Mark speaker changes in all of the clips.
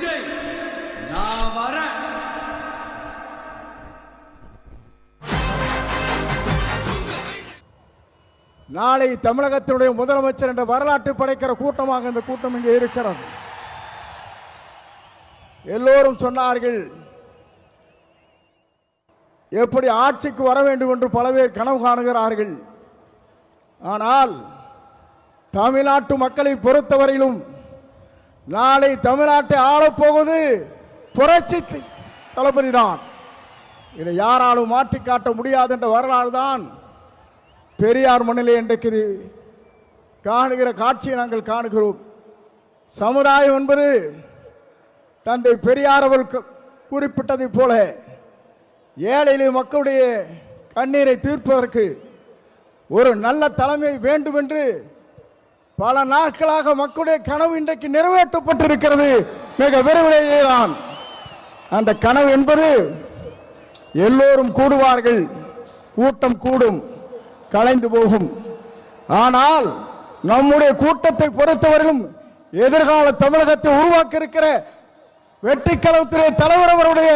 Speaker 1: விஜய் நான் வரேன். நாளை தமிழகத்தினுடைய முதலமைச்சர் என்ற வரலாற்று படைக்கிற கூட்டமாக இந்த கூட்டம் இங்கே இருக்கிறது. எல்லோரும் சொன்னார்கள் எப்படி ஆட்சிக்கு வர வேண்டும் என்று பல பேர் கனவு காணுகிறார்கள். ஆனால் தமிழ்நாட்டு மக்களை பொறுத்தவரையிலும் நாளை தமிழ்நாட்டை ஆளப்போவது புரட்சி தளபதி தான் இதை யாராலும் மாற்றி காட்ட முடியாது என்ற வரலாறு தான் பெரியார் மண்ணிலே இன்றைக்கு காணுகிற காட்சியை நாங்கள் காணுகிறோம். சமுதாயம் என்பது தந்தை பெரியார் அவர்கள் குறிப்பிட்டதைப் போல ஏழையிலே மக்களுடைய கண்ணீரை தீர்ப்பதற்கு ஒரு நல்ல தலைமை வேண்டும் என்று பல நாட்களாக மக்களுடைய கனவு இன்றைக்கு நிறைவேற்றப்பட்டிருக்கிறது. மிக விரைவிலேயே தான். அந்த கனவு என்பது எல்லோரும் கூடுவார்கள். கூட்டம் கூடும். கலைந்து போகும். ஆனால் நம்முடைய கூட்டத்தை பொறுத்தவரையும் எதிர்கால தமிழகத்தை உருவாக்க இருக்கிற வெற்றி கழகத்துறை தலைவர் அவருடைய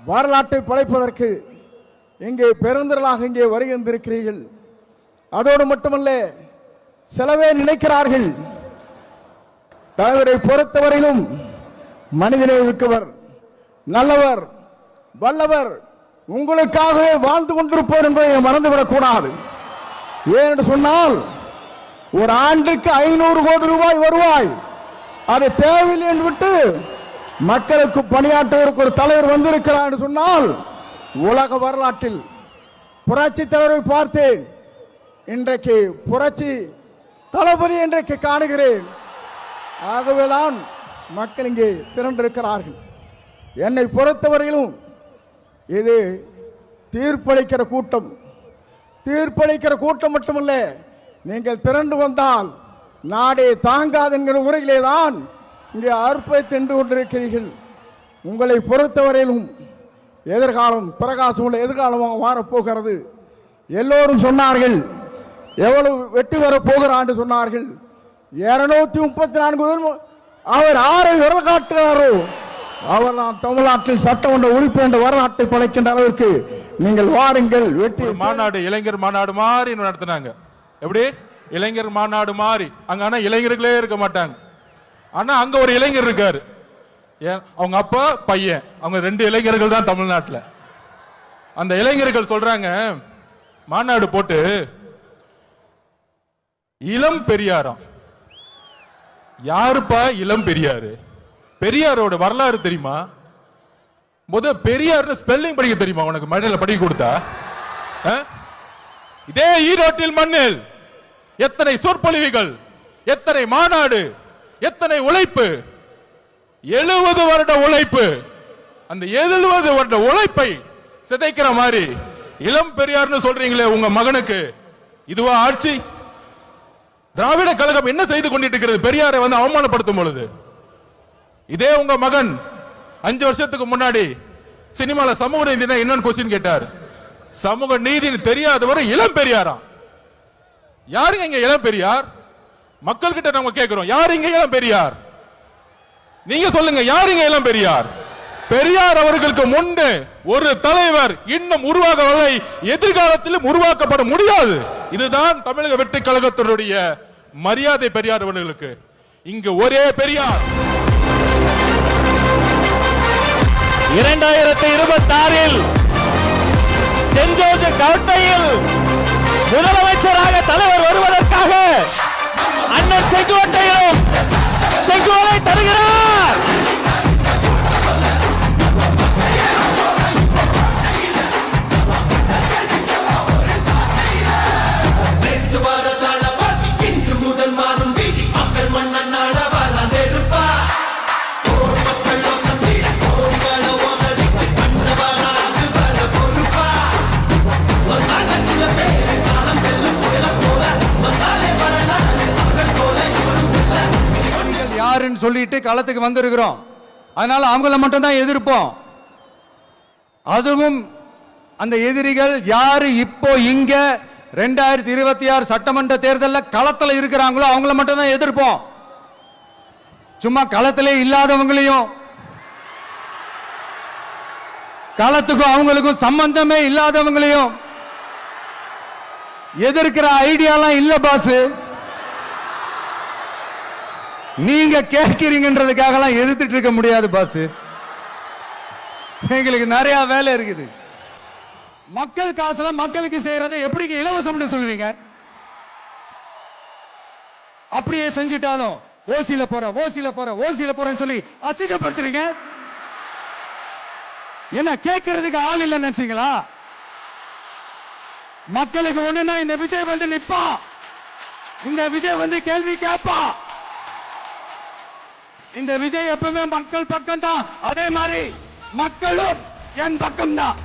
Speaker 1: வரலாற்றை படைப்பதற்கு இங்கே பெருந்திரளாக இங்கே வருகின்றிருக்கிறீர்கள் அதோடு மட்டுமல்ல சிலவே நினைக்கிறார்கள். தலைவரை பொறுத்தவரையிலும் மனிதனை மிக்கவர் நல்லவர் வல்லவர் உங்களுக்காகவே வாழ்ந்து கொண்டிருப்பவர் என்பதை மறந்துவிடக் கூடாது? ஏன் என்று சொன்னால் ஒரு ஆண்டுக்கு ஐநூறு கோடி ரூபாய் வருவாய். அது தேவையில்லை என்று விட்டு மக்களுக்கு பணியாற்றுவதற்கு ஒரு தலைவர் வந்திருக்கிறார் என்று சொன்னால் உலக வரலாற்றில் புரட்சி தலைவரை பார்த்தேன். இன்றைக்கு புரட்சி தளபதி இன்றைக்கு காணுகிறேன். ஆகவேதான் மக்கள் இங்கே திரண்டிருக்கிறார்கள். என்னை பொறுத்தவரையிலும் இது தீர்ப்பளிக்கிற கூட்டம். தீர்ப்பளிக்கிற கூட்டம் மட்டுமல்ல நீங்கள் திரண்டு வந்தால் நாடே தாங்காது என்கிற முறையிலே தான் இங்கே அற்புதத்தை தின்று கொண்டிருக்கிறீர்கள். உங்களை பொறுத்தவரையிலும் எதிர்காலம் பிரகாசம் உள்ள எதிர்காலமாக மாறப்போகிறது எல்லோரும் சொன்னார்கள் எவ்வளவு வெற்றி வர போகிறான் சொன்னார்கள். இருநூத்தி முப்பத்தி நான்கு அவர் ஆரை விரல் காட்டுகிறாரோ. அவர் தான் தமிழ்நாட்டில் சட்டமன்ற உறுப்பு என்ற வரலாற்றை படைக்கின்ற அளவிற்கு நீங்கள் வாருங்கள் வெற்றி
Speaker 2: மாநாடு இளைஞர் மாநாடு மாதிரி நடத்தினாங்க. எப்படி? இளைஞர் மாநாடு மாதிரி. அங்க ஆனா இளைஞர்களே இருக்க மாட்டாங்க. ஆனா அங்க ஒரு இளைஞர் இருக்காரு. ஏன் அவங்க அப்பா பையன். அவங்க ரெண்டு இளைஞர்கள் தான் தமிழ்நாட்டில். அந்த இளைஞர்கள் சொல்றாங்க மாநாடு போட்டு இளம் பெரியாராம். யாருப்பா இளம் பெரியாரு? பெரியாரோட வரலாறு தெரியுமா? முத பெரியார் ஸ்பெல்லிங் படிக்க தெரியுமா உனக்கு? மழையில படிக்க கொடுத்தா? ஆ? இதே ஈரோட்டில் மண்ணில் எத்தனை சொற்பொழிவுகள் எத்தனை மாநாடு எத்தனை உழைப்பு எழுபது வருட உழைப்பு அந்த எழுபது வருட உழைப்பை சிதைக்கிற மாதிரி இளம் பெரியார்னு சொல்றீங்களே உங்க மகனுக்கு. இதுவா ஆட்சி? திராவிட கழகம் என்ன செய்து கொண்டிருக்கிறது பெரியாரை வந்து அவமானப்படுத்தும் பொழுது. இதே உங்க மகன் அஞ்சு வருஷத்துக்கு முன்னாடி சினிமால சமூக நீதினா என்னன்னு கொஸ்டின் கேட்டார். சமூக நீதினு தெரியாதவர் இளம் பெரியாரா யாருங்க இங்க இளம் பெரியார்? மக்கள் கிட்ட நம்ம கேட்கிறோம் யார் இங்க இளம் பெரியார்? நீங்க சொல்லுங்க யார் இங்க இளம் பெரியார்? பெரியார் அவர்களுக்கு முன்பு ஒரு தலைவர் இன்னும் உருவாகவில்லை. எதிர்காலத்திலும் உருவாக்கப்பட முடியாது. இதுதான் தமிழக வெற்றி கழகத்தினுடைய மரியாதை பெரியார் அவர்களுக்கு. இங்கு ஒரே பெரியார்.
Speaker 3: இரண்டாயிரத்தி இருபத்தி ஆறில் சென்ட் ஜோர்ஜ் கோட்டையில் முதலமைச்சராக தலைவர் வருவதற்காக அண்ணன் செங்கோட்டையிலும் செங்கோலை தருகிறார்.
Speaker 4: வேண்டாம்னு சொல்லிட்டு களத்துக்கு வந்திருக்கிறோம். அதனால அவங்கள மட்டும் தான் எதிர்ப்போம். அதுவும் அந்த எதிரிகள் யாரு இப்போ இங்க ரெண்டாயிரத்தி இருபத்தி ஆறு சட்டமன்ற தேர்தலில் களத்துல இருக்கிறாங்களோ அவங்கள மட்டும் தான் எதிர்ப்போம். சும்மா களத்திலே இல்லாதவங்களையும் களத்துக்கும் அவங்களுக்கும் சம்பந்தமே இல்லாதவங்களையும்
Speaker 5: எதிர்க்கிற ஐடியாலாம் இல்ல பாசு. நீங்க கேட்கிறீங்கன்றதுக்காகலாம் எதிர்த்துட்டு இருக்க முடியாது பாஸ் எங்களுக்கு நிறைய வேலை இருக்குது. மக்கள் காசுல மக்களுக்கு செய்யறதை எப்படி இலவசம்னு சொல்லுவீங்க? அப்படியே செஞ்சுட்டாலும் ஓசியில போற ஓசியில போற ஓசியில போறேன்னு சொல்லி அசிங்கப்படுத்துறீங்க? என்ன கேட்கறதுக்கு ஆள் இல்லைன்னு நினைச்சீங்களா? மக்களுக்கு ஒண்ணுன்னா இந்த விஜய் வந்து நிப்பா. இந்த விஜய் வந்து கேள்வி கேட்பா இந்த விஜய் எப்பவுமே மக்கள் பக்கம் தான் அதே மாதிரி மக்களும் என் பக்கம் தான்